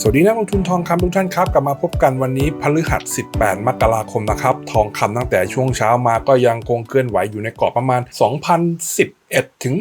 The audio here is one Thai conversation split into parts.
สวัสดีนักลงทุนทองคำทุกท่านครับกลับมาพบกันวันนี้พฤหัส 18 มกราคมนะครับ ทองคำตั้งแต่ช่วงเช้ามาก็ยังคงเคลื่อนไหวอยู่ในกรอบประมาณ 2,011 ถึง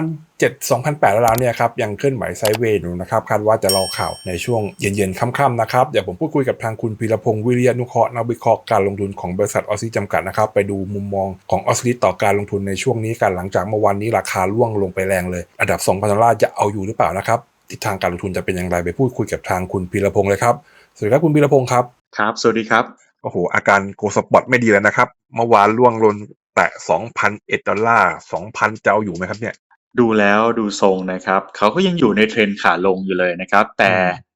2,007 2,008แล้วเนี่ยครับยังเคลื่อนไหวไซด์เวย์อยู่นะครับคาดว่าจะรอข่าวในช่วงเย็นๆค่ำๆนะครับเดี๋ยวผมพูดคุยกับทางคุณพีรพงศ์วิริยนุเคราะห์นักวิเคราะห์การลงทุนของบริษัทออซิจำกัดนะครับไปดูมุมมองของออซิต่อการลงทุนในช่วงนี้กันหลังจากเมื่อวานนี้ราคาร่วงลงไปแรงเลย อันดับ2,000ดอลลาร์จะเอาอยู่หรือเปล่านะครับ ทิศทางการลงทุนจะเป็นอย่างไรไปพูดคุยกับทางคุณพีรพงศ์เลยครับ สวัสดีครับคุณพีรพงศ์ครับครับ สวัสดีครับโอ้โหอาการโกสปอตไม่ดีแล้วนะครับ เมื่อวานล่วงลนแตะ2,001ดอลลาร์2,000จะเอาอยู่ไหมครับเนี่ยดูแล้วดูทรงนะครับเขาก็ยังอยู่ในเทรนขาลงอยู่เลยนะครับ แต่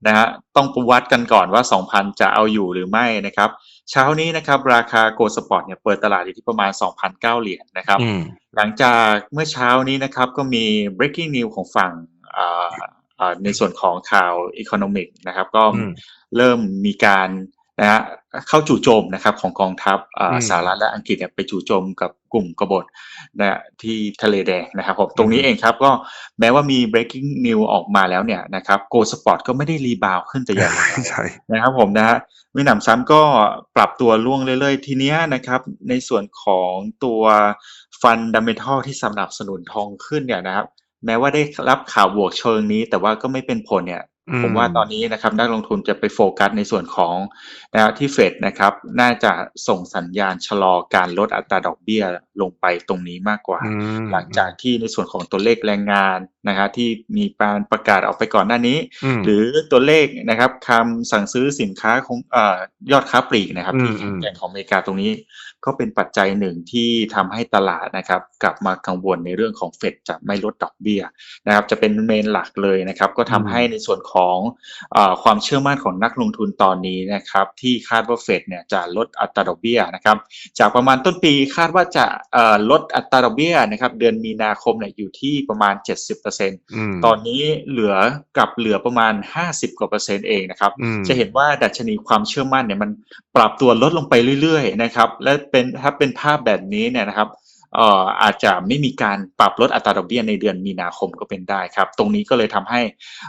นะฮะต้องประวัดกันก่อนว่า 2,000 จะเอาอยู่หรือไม่นะครับ เช้านี้นะครับ ราคาโกลสปอร์ตเนี่ยเปิดตลาดอยู่ที่ประมาณ 2,009เหรียญนะครับอืมหลังจากเมื่อเช้านี้นะครับก็มี breaking news ของฝั่งอ่าอ่า ในส่วนของข่าว economic นะครับก็อืมเริ่มมีการนะฮะเข้าจู่โจมนะครับของกองทัพอ่าอืมสหรัฐและอังกฤษเนี่ยไปจู่โจมกับกลุ่มกบฏนะที่ทะเลแดงนะครับผมตรงนี้เองครับก็แม้ว่ามี breaking news ออกมาแล้วเนี่ยนะครับ go spot ก็ไม่ได้รีบาวขึ้นแต่อย่างใดใช่นะครับผมนะฮะมีหนำซ้ำก็ปรับตัวล่วงเรื่อยๆ ทีเนี้ยนะครับในส่วนของตัวฟันดัมเบลทัลที่สนับสนุนทองขึ้นเนี่ยนะครับ แม้ว่าได้รับข่าวบวกเชิงนี้ แต่ว่าก็ไม่เป็นผลเนี่ยอืมผมว่าตอนนี้นะครับนักลงทุนจะไปโฟกัสในส่วนของนะครับที่เฟดนะครับ น่าจะส่งสัญญาณชะลอการลดอัตราดอกเบี้ยลงไปตรงนี้มากกว่าอืมหลังจากที่ในส่วนของตัวเลขแรงงาน นะครับที่มีการประกาศออกไปก่อนหน้านี้มหรือตัวเลขนะครับคำสั่งซื้อสินค้าของเออยอดค้าปลีกนะครับอืมที่แข็งแกร่งของอเมริกาตรงนี้ ก็เป็นปัจจัยหนึ่งที่ทำให้ตลาดนะครับ กลับมากังวลในเรื่องของเฟดจะไม่ลดดอกเบี้ยนะครับ จะเป็นเมนหลักเลยนะครับ ก็ทำให้ในส่วนของเออความเชื่อมั่นของนักลงทุนตอนนี้นะครับ ที่คาดว่าเฟดเนี่ยจะลดอัตราดอกเบี้ยนะครับ จากประมาณต้นปีคาดว่าจะเอ่อลดอัตราดอกเบี้ยนะครับ เดือนมีนาคมเนี่ยอยู่ที่ประมาณ 70%อืมตอนนี้เหลือกลับเหลือประมาณ 50 กว่าเปอร์เซ็นต์เองนะครับอืมจะเห็นว่าดัชนีความเชื่อมั่นเนี่ยมันปรับตัวลดลงไปเรื่อยๆนะครับ และเป็นถ้าเป็นภาพแบบนี้เนี่ยนะครับเอ่ออาจจะไม่มีการปรับลดอัตราดอกเบี้ยในเดือนมีนาคมก็เป็นได้ครับ ตรงนี้ก็เลยทำให้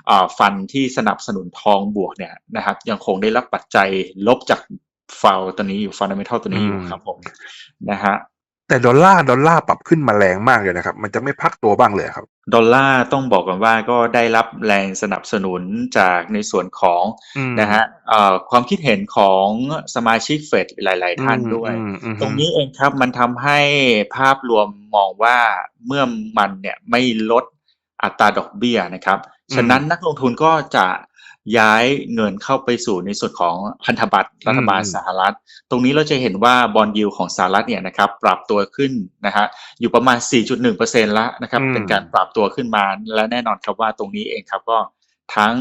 อ่าฟันที่สนับสนุนทองบวกเนี่ยนะครับยังคงได้รับปัจจัยลบจากฟาวตัวนี้อยู่ฟันดัมเบลตัวนี้อยู่ครับผมนะฮะ แต่ดอลลาร์ดอลลาร์ปรับขึ้นมาแรงมากเลยนะครับ มันจะไม่พักตัวบ้างเลยครับ ดอลลาร์ต้องบอกกันว่าก็ได้รับแรงสนับสนุนจากในส่วนของอืมนะฮะเอ่อความคิดเห็นของสมาชิกเฟดหลาย ๆ ท่านด้วยอืมอืมตรงนี้เองครับมันทำให้ภาพรวมมองว่าเมื่อมันเนี่ยไม่ลด อัตราดอกเบี้ยนะครับ ฉะนั้นนักลงทุนก็จะย้ายเงินเข้าไปสู่ในส่วนของพันธบัตรรัฐบาลสหรัฐ ตรงนี้เราจะเห็นว่าบอลยิวของสหรัฐเนี่ยนะครับปรับตัวขึ้นนะฮะอยู่ประมาณ 4.1%แล้วนะครับเป็นการปรับตัวขึ้นมาและแน่นอนครับว่าตรงนี้เองครับก็ทั้ง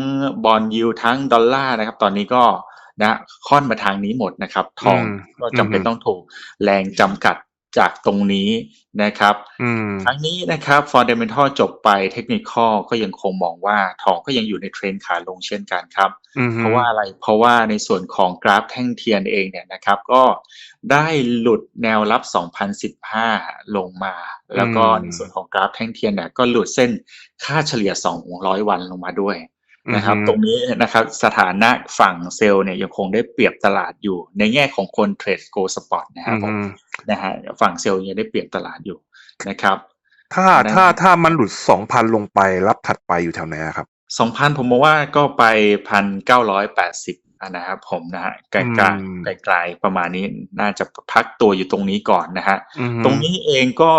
บอลยิวทั้งดอลลาร์นะครับตอนนี้ก็นะค่อนมาทางนี้หมดนะครับ ทองอืมก็จำเป็นต้องถูกแรงจำกัด จากตรงนี้นะครับอืมทั้งนี้นะครับ Fundamental จบไป Technical ก็ยังคงมองว่าทองก็ยังอยู่ในเทรนขาลงเช่นกันครับอืมเพราะว่าอะไรเพราะว่าในส่วนของกราฟแท่งเทียนเองเนี่ยนะครับ ก็ได้หลุดแนวรับ 2015 ลงมา แล้วก็ในส่วนของกราฟแท่งเทียนเนี่ยก็หลุดเส้นค่าเฉลี่ย 200 วันลงมาด้วยนะครับตรงนี้นะครับสถานะฝั่งเซลล์เนี่ยยังคงได้เปรียบตลาดอยู่ในแง่ของคนเทรดโกสปอตนะครับผมอืม นะฮะฝั่งเซลล์ยังได้เปรียบตลาดอยู่นะครับถ้านะถ้าถ้ามันหลุดสองพันลงไปรับถัดไปอยู่แถวไหนอะครับสองพันผมมองว่าก็ไปพันเก้าร้อยแปดสิบ นะครับผมนะฮะไกลอืมๆไกลๆประมาณนี้น่าจะพักตัวอยู่ตรงนี้ก่อนนะฮะอืมตรงนี้เองก็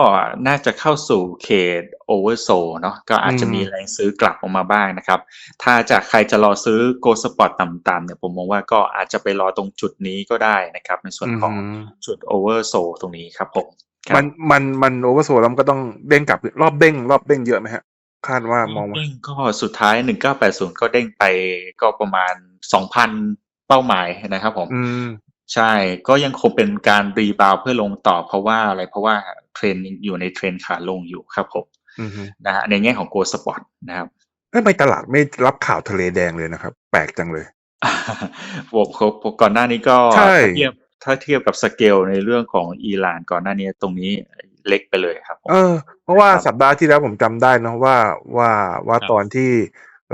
น่าจะเข้าสู่เขตโอเวอร์โซเนาะก็อาจจะอืมมีแรงซื้อกลับออกมาบ้างนะครับ ถ้าจากใครจะรอซื้อโกลสปอร์ตต่ำๆเนี่ยผมมองว่าก็อาจจะไปรอตรงจุดนี้ก็ได้นะครับ ในส่วนของมจุดโอเวอร์โซตรงนี้ครับผมครับมันมันมันโอเวอร์โซแล้วมันก็ต้องเด้งกลับรอบเด้งรอบเด้งเยอะไหมฮะ คาดว่ามองว่าเด้งก็สุดท้าย1980ก็เด้งไปก็ประมาณ2,000เป้าหมายนะครับผมอืมใช่ก็ยังคงเป็นการรีบาวด์เพื่อลงต่อเพราะว่าอะไรเพราะว่าเทรนด์ยังอยู่ในเทรนด์ขาลงอยู่ครับผมอืมนะฮะในแง่ของโกลสปอร์ตนะครับทำไมตลาดไม่รับข่าวทะเลแดงเลยนะครับ แปลกจังเลยผมผมก่อนหน้านี้ก็ใช่ถ้าเทียบถ้าเทียบกับสเกลในเรื่องของอิหร่านก่อนหน้านี้ตรงนี้ เล็กไปเลยครับผมเออ เพราะว่าครับสัปดาห์ที่แล้วผมจำได้เนอะว่าว่าว่าครับตอนที่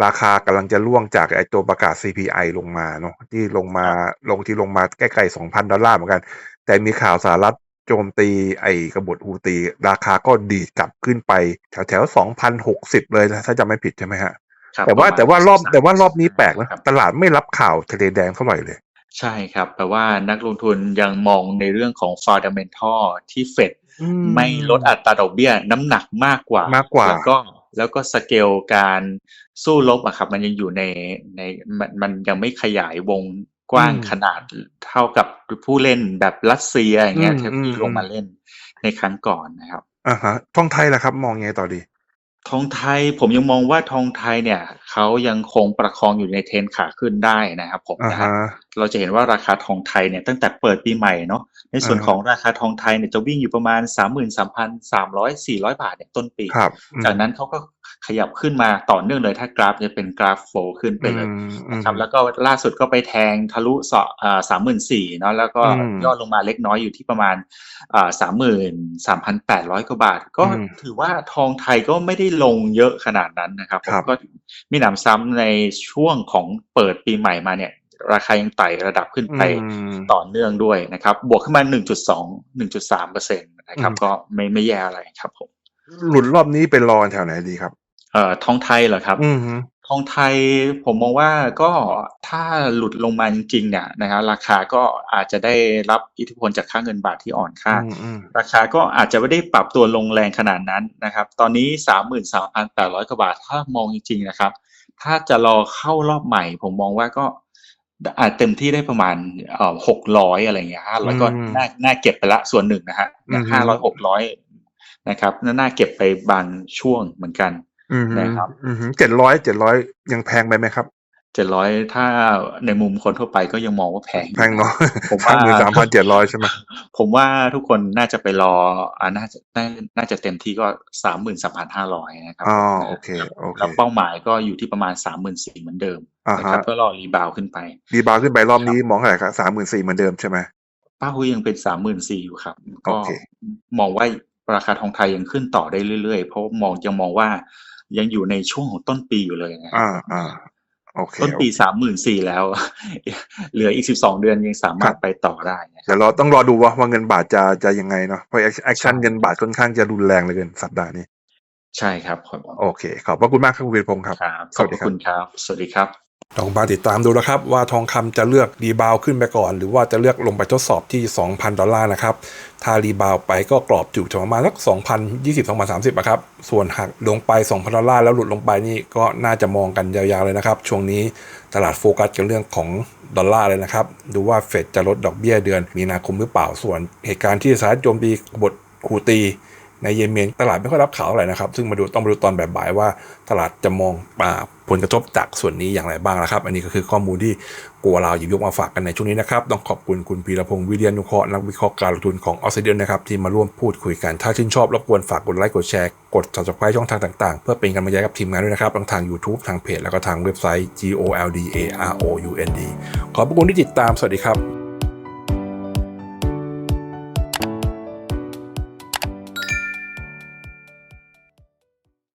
ราคากำลังจะล่วงจากไอตัวประกาศ CPI ลงมาเนาะที่ลงมาลงที่ลงมาใกล้ๆ2,000ดอลลาร์เหมือนกัน แต่มีข่าวสหรัฐโจมตีไอกบฏฮูตี ราคาก็ดีดกลับขึ้นไป แถวๆ2,060เลยนะถ้าจำไม่ผิดใช่ไหมฮะครับแต่ว่าประมณแต่ว่ารอบ13แต่ว่ารอบนี้แปลกนะครับตลาดไม่รับข่าวทะเลแดงเท่าไหร่เลย ใช่ครับแปลว่านักลงทุนยังมองในเรื่องของ fundamental ที่เฟดอื ไม่ลดอัตราดอกเบี้ยน้ำหนักมากกว่ามากกว่าแล้วก็แล้วก็สเกลการสู้รบอะครับ มันยังอยู่ในในมันมันยังไม่ขยายวงกว้างขนาดเท่ากับผู้เล่นแบบรัสเซียอย่างเงี้ยที่ที่ลงมาเล่นในครั้งก่อนนะครับอ่าฮะทองไทยล่ะครับ มองยังไงต่อดี ทองไทย ผมยังมองว่าทองไทยเนี่ย เขายังคงประคองอยู่ในเทรนขาขึ้นได้นะครับผมอ่านะฮะฮะ เราจะเห็นว่าราคาทองไทยเนี่ยตั้งแต่เปิดปีใหม่เนาะในส่วนอ่าของราคาทองไทยเนี่ยจะวิ่งอยู่ประมาณ 33,300 400 บาทเนี่ยต้นปี ครับ อืมจากนั้นเขาก็ ขยับขึ้นมาต่อเนื่องเลยถ้ากราฟจะเป็นกราฟโฟขึ้นไปเลยอืมอืมนะครับแล้วก็ล่าสุดก็ไปแทงทะลุสสามหมื่นสี่เนาะแล้วก็อืมย่อลงมาเล็กน้อยอยู่ที่ประมาณสามหมื่นสามพันแปดร้อยกว่าบาท ก็อืมถือว่าทองไทยก็ไม่ได้ลงเยอะขนาดนั้นนะครับผครัมบก็มีหนำซ้ำในช่วงของเปิดปีใหม่มาเนี่ยราคายังไต่ระดับขึ้นไปอืมต่อเนื่องด้วยนะครับ บวกขึ้นมา 1.2 1.3เปอร์เซ็นต์นะครับอืมก็ไม่ไม่แย่อะไรครับผม หลุดรอบนี้เป็นรอแถวไหนดีครับ เอ่อ ทองไทยเหรอครับ อืมฮึ ทองไทยผมมองว่า ก็ถ้าหลุดลงมาจริง ๆ เนี่ยนะครับ ราคาก็อาจจะได้รับอิทธิพลจากค่าเงินบาทที่อ่อนค่าอืมอืมราคาก็อาจจะไม่ได้ปรับตัวลงแรงขนาดนั้นนะครับ ตอนนี้สามหมื่นสามพันแปดร้อยกว่าบาท ถ้ามองจริง ๆ นะครับ ถ้าจะรอเข้ารอบใหม่ ผมมองว่าก็อาจเต็มที่ได้ประมาณ เอ่อหกร้อยอะไรอย่างเงี้ย ห้าร้อย ก็น่าน่าเก็บไปละส่วนหนึ่งนะฮะห้าร้อยหกร้อย นะครับน่าเก็บไปบางช่วงเหมือนกันอืมฮึ นะครับอืมเจ็ดร้อยเจ็ดร้อยยังแพงไปไหมครับเจ็ดร้อยถ้าในมุมคนทั่วไปก็ยังมองว่าแพงอยู่แพงเนาะผมว่าสามหมื่นสามพันเจ็ดร้อยใช่ไหมผมว่าทุกคนน่าจะไปรออ่าน่าจะน่าน่าจะเต็มที่ก็สามหมื่นสามพันห้าร้อยนะครับอ๋อโอเคโอเคแล้วเป้าหมายก็อยู่ที่ประมาณสามหมื่นสี่เหมือนเดิมอ่านะฮะครับเพื่อรอรีบาวขึ้นไปดีบาวขึ้นไปรอบนี้มองเท่าไหร่ครับสามหมื่นสี่เหมือนเดิมใช่ไหมป้าหุยยังเป็นสามหมื่นสี่อยู่ครับโอก็เคมองว่าราคาทองไทยยังขึ้นต่อได้เรื่อยๆ เพราะมองยังมองว่า ยังอยู่ในช่วงของต้นปีอยู่เลยนะครัอ่าบอ่าโอเคต้นปีสามหมื่นสี่แล้ว เหลืออีกสิบสองเดือนยังสามารถไปต่อได้นะครับเดี๋ยวเราต้องรอดูว่าว่าเงินบาทจะจะยังไงเนาะเพราะแอคชั่นเงินบาทค่อนข้างจะรุนแรงเหลยเกินสัปดาห์นี้ ใช่ครับขอบโอเค ขอบพระคุณมากครับคุณวีรพงศ์ครับครับสขอวับสดีพระครับคุณครับ สวัสดีครับ ต้องมาติดตามดูนะครับ ว่าทองคำจะเลือกรีบาวขึ้นไปก่อน หรือว่าจะเลือกลงไปทดสอบที่ 2,000 ดอลลาร์นะครับ ถ้ารีบาวไปก็กรอบอยู่ประมาณสัก2,020 2,030นะครับ ส่วนหักลงไป 2,000 ดอลลาร์แล้วหลุดลงไปนี่ก็น่าจะมองกันยาวๆเลยนะครับ ช่วงนี้ตลาดโฟกัสกับเรื่องของดอลลาร์เลยนะครับ ดูว่าเฟดจะลดดอกเบี้ยเดือนมีนาคมหรือเปล่าส่วนเหตุการณ์ที่สหรัฐโจมตีบทคูตี ในเยเมนตลาดไม่ค่อยรับข่าวเท่าไหร่นะครับ ซึ่งมาดูต้องมาดูตอนบ่ายว่าตลาดจะมองอ่าผลกระทบจากส่วนนี้อย่างไรบ้างนะครับ อันนี้ก็คือข้อมูลที่กัวเราหยิบยกมาฝากกันในช่วงนี้นะครับ ต้องขอบคุณคุณพีรพงศ์วิเดียนุเคราะห์นักวิเคราะห์การลงทุนของออสเตรเลียนะครับที่มาร่วมพูดคุยกันถ้าชื่นชอบรบกวนฝากกดไลค์กดแชร์กด subscribe ช่องทางต่างๆ เพื่อเป็นกำลังใจกับทีมงานด้วยนะครับทั้งทาง YouTube ทางเพจแล้วก็ทางเว็บไซต์ G O L D A R O U N D ขอบคุณที่ติดตามสวัสดีครับ